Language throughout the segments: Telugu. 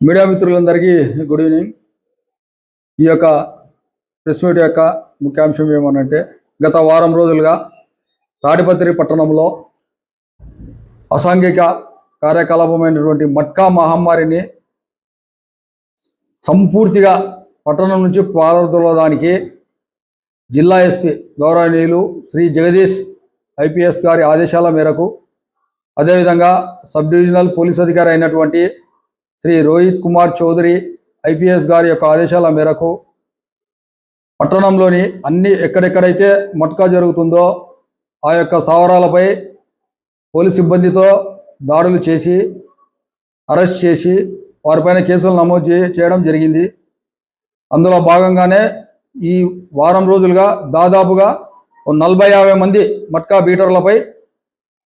మీడియా మిత్రులందరికీ గుడ్ ఈవినింగ్. ఈ యొక్క ప్రెస్ మీట్ యొక్క ముఖ్యాంశం ఏమనంటే గత వారం రోజులుగా తాడిపత్రి పట్టణంలో అసాంఘిక కార్యకలాపమైనటువంటి మట్కా మహమ్మారిని సంపూర్తిగా పట్టణం నుంచి పారదోలడానికి జిల్లా ఎస్పీ గౌరవనీయులు శ్రీ జగదీష్ ఐపీఎస్ గారి ఆదేశాల మేరకు అదేవిధంగా సబ్ డివిజనల్ పోలీస్ అధికారి అయినటువంటి శ్రీ రోహిత్ కుమార్ చౌదరి ఐపీఎస్ గారి యొక్క ఆదేశాల మేరకు పట్టణంలోని అన్ని ఎక్కడెక్కడైతే మట్కా జరుగుతుందో ఆ యొక్క స్థావరాలపై పోలీస్ సిబ్బందితో దాడులు చేసి అరెస్ట్ చేసి వారిపైన కేసులు నమోదు చేయడం జరిగింది. అందులో భాగంగానే ఈ వారం రోజులుగా దాదాపుగా నలభై యాభై మంది మట్కా బీటర్లపై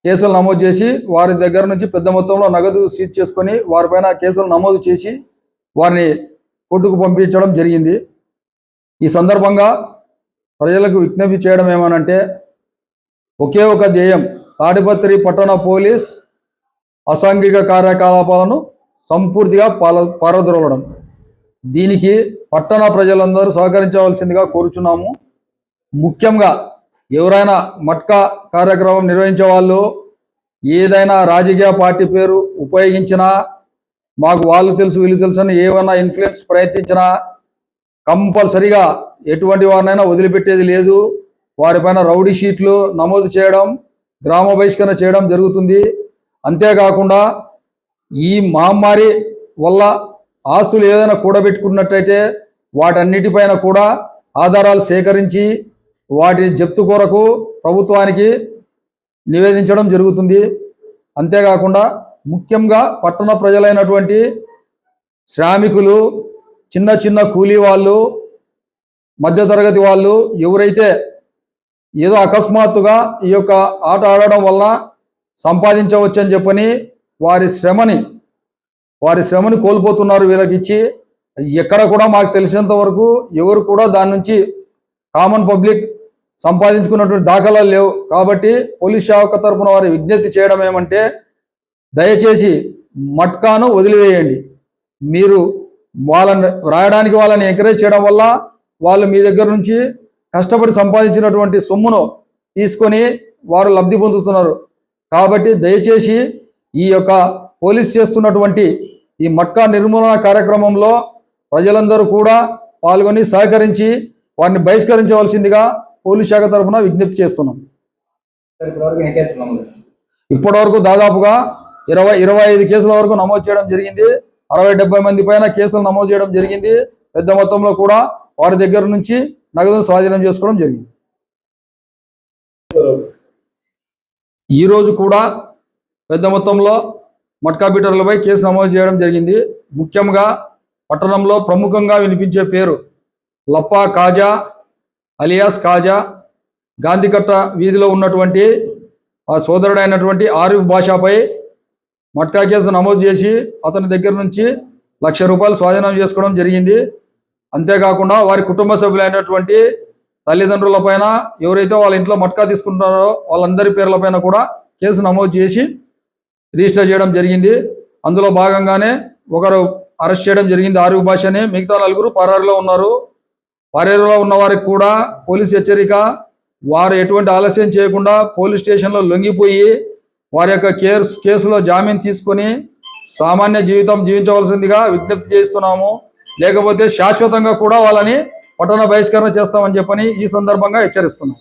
కేసులు నమోదు చేసి వారి దగ్గర నుంచి పెద్ద మొత్తంలో నగదు సీజ్ చేసుకొని వారిపైన కేసులు నమోదు చేసి వారిని కోర్టుకు పంపించడం జరిగింది. ఈ సందర్భంగా ప్రజలకు విజ్ఞప్తి చేయడం ఏమనంటే ఒకే ఒక ధ్యేయం తాడిపత్రి పట్టణ పోలీస్ అసాంఘిక కార్యకలాపాలను సంపూర్తిగా పాల పారద్రోలడం. దీనికి పట్టణ ప్రజలందరూ సహకరించవలసిందిగా కోరుచున్నాము. ముఖ్యంగా ఎవరైనా మట్కా కార్యక్రమం నిర్వహించే వాళ్ళు ఏదైనా రాజకీయ పార్టీ పేరు ఉపయోగించినా మాకు వాళ్ళు తెలుసు వీళ్ళు తెలుసు అని ఏమైనా ఇన్ఫ్లుయెన్స్ ప్రయత్నించినా కంపల్సరిగా ఎటువంటి వారినైనా వదిలిపెట్టేది లేదు. వారిపైన రౌడీ షీట్లు నమోదు చేయడం గ్రామ బహిష్కరణ చేయడం జరుగుతుంది. అంతేకాకుండా ఈ మహమ్మారి వల్ల ఆస్తులు ఏదైనా కూడబెట్టుకున్నట్టయితే వాటన్నిటిపైన కూడా ఆధారాలు సేకరించి వాటిని జప్తు కొరకు ప్రభుత్వానికి నివేదించడం జరుగుతుంది. అంతేకాకుండా ముఖ్యంగా పట్టణ ప్రజలైనటువంటి శ్రామికులు చిన్న చిన్న కూలీ వాళ్ళు మధ్యతరగతి వాళ్ళు ఎవరైతే ఏదో అకస్మాత్తుగా ఈ యొక్క ఆట ఆడడం వల్ల సంపాదించవచ్చని చెప్పని వారి శ్రమని వారి శ్రమని కోల్పోతున్నారు వీళ్ళకి ఇచ్చి ఎక్కడ కూడా మాకు తెలిసినంత వరకు ఎవరు కూడా దాని నుంచి కామన్ పబ్లిక్ సంపాదించుకున్నటువంటి దాఖలాలు లేవు. కాబట్టి పోలీస్ శాఖ తరఫున వారి విజ్ఞప్తి చేయడం ఏమంటే దయచేసి మట్కాను వదిలివేయండి. మీరు వాళ్ళని రాయడానికి వాళ్ళని ఎంకరేజ్ చేయడం వల్ల వాళ్ళు మీ దగ్గర నుంచి కష్టపడి సంపాదించినటువంటి సొమ్మును తీసుకొని వారు లబ్ధి పొందుతున్నారు. కాబట్టి దయచేసి ఈ యొక్క పోలీస్ చేస్తున్నటువంటి ఈ మట్కా నిర్మూలన కార్యక్రమంలో ప్రజలందరూ కూడా పాల్గొని సహకరించి వారిని బహిష్కరించవలసిందిగా పోలీస్ శాఖ తరఫున విజ్ఞప్తి చేస్తున్నాం. ఇప్పటివరకు దాదాపుగా ఇరవై ఇరవై ఐదు కేసుల వరకు నమోదు చేయడం జరిగింది. అరవై డెబ్బై మంది పైన కేసులు నమోదు చేయడం జరిగింది. పెద్ద మొత్తంలో కూడా వారి దగ్గర నుంచి నగదును స్వాధీనం చేసుకోవడం జరిగింది. ఈ రోజు కూడా పెద్ద మొత్తంలో మట్కా బీటర్లపై కేసు నమోదు చేయడం జరిగింది. ముఖ్యంగా పట్టణంలో ప్రముఖంగా వినిపించే పేరు లప్పా కాజా అలియాస్ కాజా గాంధీకట్ట వీధిలో ఉన్నటువంటి ఆ సోదరుడైనటువంటి ఆరిఫ్ భాషాపై మట్కా కేసు నమోదు చేసి అతని దగ్గర నుంచి లక్ష రూపాయలు స్వాధీనం చేసుకోవడం జరిగింది. అంతేకాకుండా వారి కుటుంబ సభ్యులైనటువంటి తల్లిదండ్రుల పైన ఎవరైతే వాళ్ళ ఇంట్లో మట్కా తీసుకుంటున్నారో వాళ్ళందరి పేర్లపైన కూడా కేసు నమోదు చేసి రిజిస్టర్ చేయడం జరిగింది. అందులో భాగంగానే ఒకరు అరెస్ట్ చేయడం జరిగింది. ఆరిఫ్ భాషని మిగతా నలుగురు పరారులో ఉన్నారు. పరేరులో ఉన్న వారికి కూడా పోలీస్ హెచ్చరిక వారు ఎటువంటి ఆలస్యం చేయకుండా పోలీస్ స్టేషన్లో లొంగిపోయి వారి యొక్క కేర్ కేసులో జామీన్ తీసుకొని సామాన్య జీవితం జీవించవలసిందిగా విజ్ఞప్తి చేస్తున్నాము లేకపోతే శాశ్వతంగా కూడా వాళ్ళని పట్టణ బహిష్కరణ చేస్తామని చెప్పని ఈ సందర్భంగా హెచ్చరిస్తున్నాం.